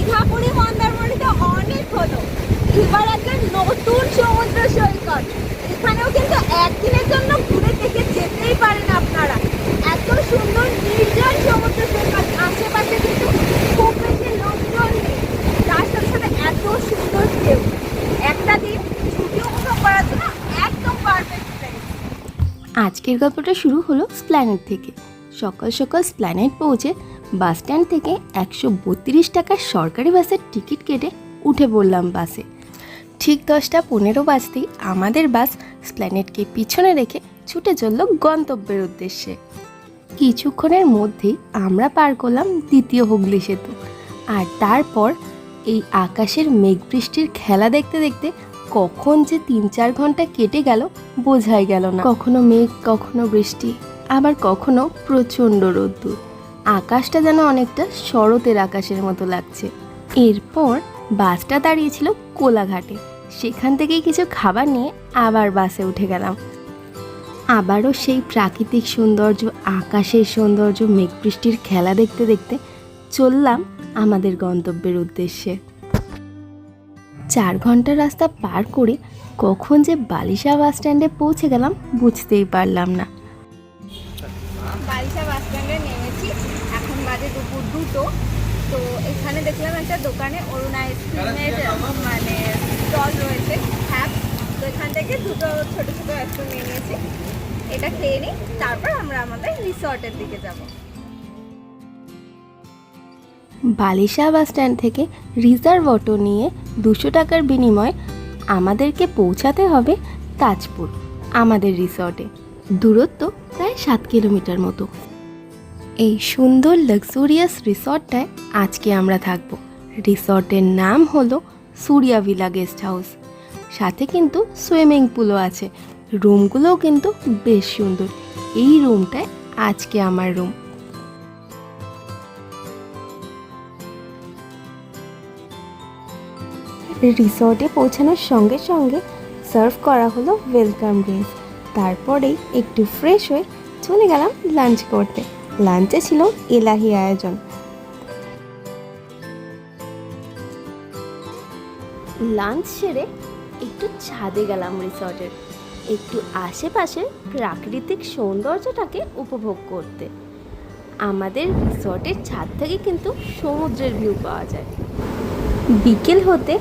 দীঘা পুরী মন্দারমণিতে অনেক হলো। এবার একটা নতুন সমুদ্র সৈকত। এখানেও কিন্তু একদিনের জন্য ঘুরে থেকে যেতেই পারেন আপনারা। এত সুন্দর নির্জন সমুদ্র সৈকত, আশেপাশে কিন্তু খুব বেশি লোকজন তার সাথে সাথে এত সুন্দর একটা দিন একদম আজকের গল্পটা শুরু হলো স্প্ল্যানেট থেকে। সকাল সকাল স্প্ল্যানেট পৌঁছে বাস স্ট্যান্ড থেকে একশো বত্রিশ টাকার সরকারি বাসের টিকিট কেটে উঠে পড়লাম বাসে। ঠিক দশটা পনেরো বাজতেই আমাদের বাস স্প্ল্যানেটকে পিছনে রেখে ছুটে চলল গন্তব্যের উদ্দেশ্যে। কিছুক্ষণের মধ্যেই আমরা পার করলাম দ্বিতীয় হুগলি সেতু। আর তারপর এই আকাশের মেঘ বৃষ্টির খেলা দেখতে দেখতে কখন যে তিন চার ঘণ্টা কেটে গেল বোঝাই গেল না। কখনো মেঘ, কখনো বৃষ্টি, আবার কখনো প্রচণ্ড রোদ্দুর। আকাশটা যেন অনেকটা শরতের আকাশের মতো লাগছে। এরপর বাসটা দাঁড়িয়েছিল কোলাঘাটে। সেখান থেকেই কিছু খাবার নিয়ে আবার বাসে উঠে গেলাম। আবারও সেই প্রাকৃতিক সৌন্দর্য, আকাশের সৌন্দর্য মেঘ বৃষ্টির খেলা দেখতে দেখতে চললাম আমাদের গন্তব্যের উদ্দেশ্যে। চার ঘণ্টার রাস্তা পার করে কখন যে বালিশা বাস স্ট্যান্ডে পৌঁছে গেলাম বুঝতেই পারলাম না। বালিশা স্ট্যান্ডে নেমেছি এখন বাজে দুপুর দুটো। তো এখানে দেখলাম একটা দোকানে অরুণ আইসক্রিমের মানে স্টল রয়েছে হ্যাপ তো এখান থেকে দুটো ছোটো ছোটো আইসক্রিম নিয়ে নিয়েছি। এটা খেয়ে নিই তারপর আমরা আমাদের রিসর্টের দিকে যাব। বালিশা বাস স্ট্যান্ড থেকে রিজার্ভ অটো নিয়ে দুশো টাকার বিনিময়ে আমাদেরকে পৌঁছাতে হবে তাজপুর আমাদের রিসর্টে দূরত্ব প্রায় সাত কিলোমিটার মতো। এই সুন্দর লাক্সুরিয়াস রিসর্টটায় আজকে আমরা থাকব। রিসর্টের নাম হলো সুরিয়া ভিলা গেস্ট হাউস সাথে কিন্তু সুইমিং পুলও আছে। রুমগুলোও কিন্তু বেশ সুন্দর। এই রুমটায় আজকে আমার রুম রিসর্টে পৌঁছানোর সঙ্গে সঙ্গে সার্ভ করা হলো ওয়েলকাম ড্রিঙ্কস তারপরেই একটু ফ্রেশ হয়ে চলে গেলাম লাঞ্চ করতে। লাঞ্চে ছিল এলাহি আয়োজন। লাঞ্চ সেরে একটু ছাদে গেলাম রিসর্টের। একটু আশেপাশের প্রাকৃতিক সৌন্দর্যটাকে উপভোগ করতে। আমাদের রিসর্টের ছাদ থেকে কিন্তু সমুদ্রের ভিউ পাওয়া যায়। বিকেল হতে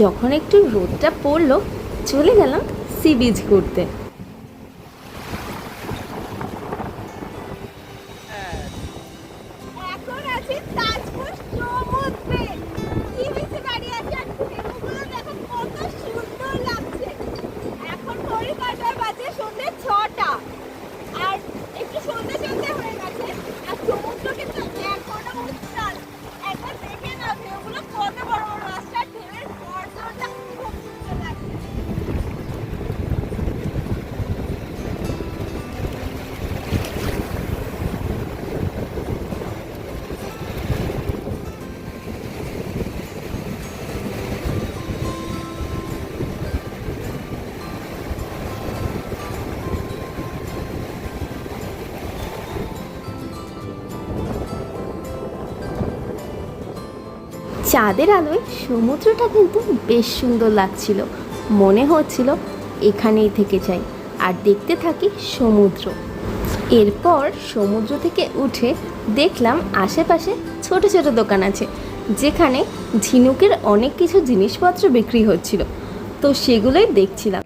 যখন একটু রোদটা পড়ল, চলে গেলাম সি বিচ ঘুরতে। চাঁদের আলোয় সমুদ্রটা কিন্তু বেশ সুন্দর লাগছিল। মনে হচ্ছিল এখানেই থেকে যাই আর দেখতে থাকি সমুদ্র। এরপর সমুদ্র থেকে উঠে দেখলাম আশেপাশে ছোট ছোট দোকান আছে, যেখানে ঝিনুকের অনেক কিছু জিনিসপত্র বিক্রি হচ্ছিল। তো সেগুলোই দেখছিলাম।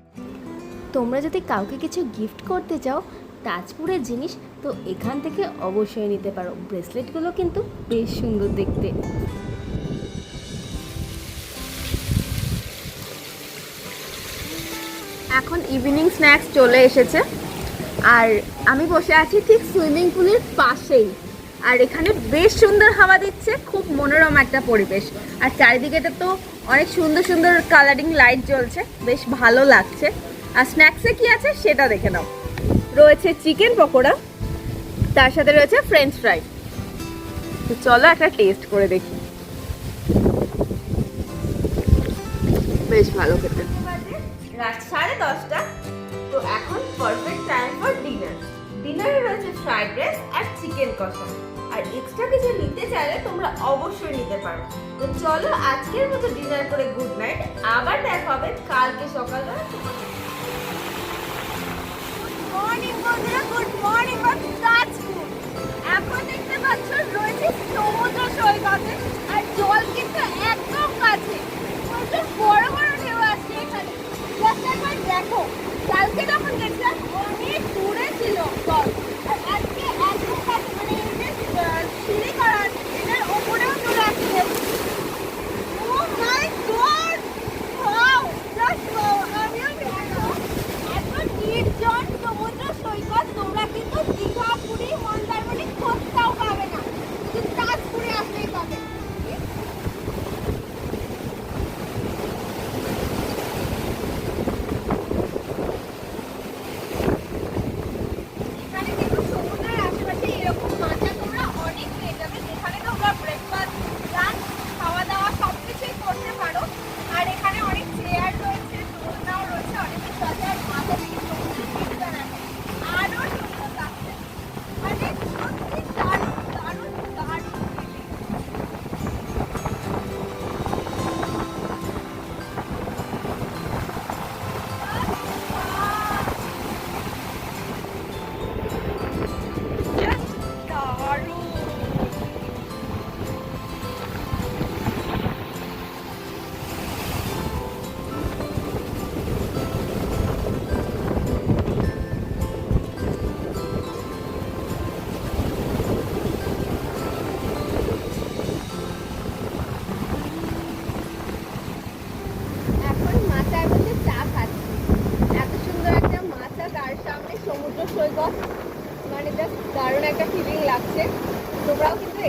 তোমরা যদি কাউকে কিছু গিফট করতে চাও, তাজপুরের জিনিস, তো এখান থেকে অবশ্যই নিতে পারো। ব্রেসলেটগুলো কিন্তু বেশ সুন্দর দেখতে। এখন ইভিনিং স্ন্যাক্স চলে এসেছে। আর আমি বসে আছি ঠিক সুইমিং পুলের পাশেই। আর এখানে বেশ সুন্দর হাওয়া দিচ্ছে, খুব মনোরম একটা পরিবেশ। আর চারিদিকেটা তো অনেক সুন্দর সুন্দর কালারিং লাইট জ্বলছে, বেশ ভালো লাগছে। আর স্ন্যাক্সে কি আছে সেটা দেখে নাও। রয়েছে চিকেন পকোড়া, তার সাথে রয়েছে ফ্রেঞ্চ ফ্রাই তো চলো একটা টেস্ট করে দেখি। বেশ ভালো খেতে। রাত সাড়ে দশটা। তো এখন পারফেক্ট টাইম ফর ডিনার ডিনারে রয়েছে ফ্রাইড রাইস আর চিকেন কষা। আর এক্সট্রা কিছু নিতে চাইলে তোমরা অবশ্যই নিতে পারো। তো চলো আজকের মতো ডিনার করে গুড নাইট আবার দেখা হবে কালকে সকালবেলা মর্নিং বন্ধুরা গুড মর্নিং এখন দেখতে পাচ্ছ রয়েছে সমুদ্র সৈকতে।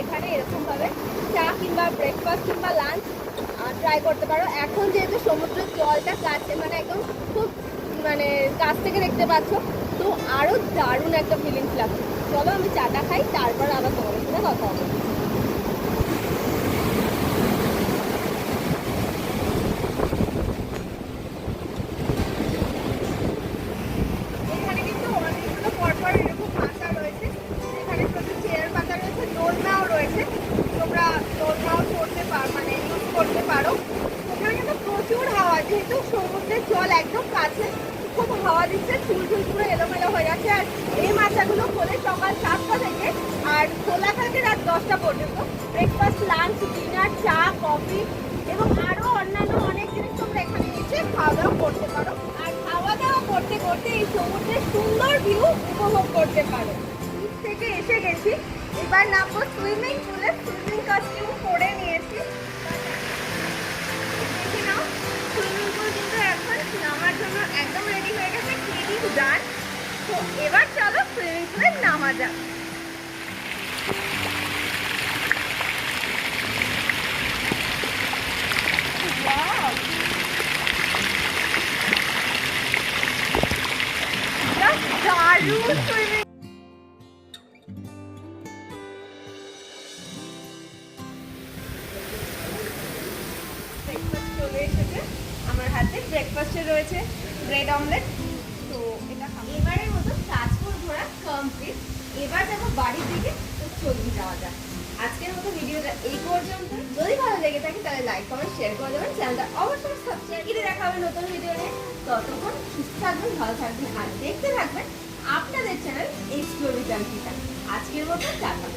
এখানে এরকম ভাবে চা কিংবা ব্রেকফাস্ট কিংবা লাঞ্চ ট্রাই করতে পারো। এখন যেহেতু সমুদ্রের জলটা কাছে মানে একদম খুব মানে কাছ থেকে দেখতে পাচ্ছ, তো আরও দারুণ একটা ফিলিংস লাগছে। চলো আমি চাটা খাই, তারপর আবার তোমাদের সাথে কথা হবে এখানে কিন্তু অনেকগুলো পরপর এরকম পাতা রয়েছে এখানে প্রচুর চেয়ার পাতা রয়েছে দোলনাও রয়েছে তোমরা দোলনাও করতে পারো মানে ইউজ করতে পারো প্রচুর হাওয়া, যেহেতু সমুদ্রের জল একদম কাছে, খুব হাওয়া দিচ্ছে চুল চুল পুরো হয়ে যাচ্ছে। আর এই মাছাগুলো খোলে সকাল সাতটা থেকে, আর খোলা রাত দশটা পর্যন্ত। ব্রেকফাস্ট লাঞ্চ ডিনার চা কফি এবং আরও অন্যান্য অনেক জিনিস তোমরা এখানে খাওয়া দাওয়া করতে পারো। আর খাওয়া দাওয়া করতে করতে এই সুন্দর ভিউ উপভোগ করতে পারো। থেকে এসে গেছি। এবার নামবো সুইমিং পুলে সুইমিং কস্টিউম পরে নিয়েছি। নামার জন্য একদম রেডি হয়ে গেছে ক্লিনিং ডান তো এবার চলো সুইমিং পুলে নামা যাক। দারুণ সুইমিং রয়েছে ব্রেড অমলেট। তো এটা। এবারের মতো তাজপুর ঘোরা কমপ্লিট এবার যাব বাড়ির দিকে তো চলুন যাওয়া যাক। আজকের মতো ভিডিওটা এই পর্যন্ত। যদি ভালো লেগে থাকে তাহলে লাইক কমেন্ট শেয়ার করে দেবেন। চ্যানেলটা অবশ্যই সাবস্ক্রাইব করে দেখা হবে নতুন ভিডিও নিয়ে। ততক্ষণ সুস্থ থাকবেন, ভালো থাকবেন, আর দেখতে থাকবেন আপনাদের চ্যানেল এই এক্সপ্লোর উইথ আজকের মতো টাটা।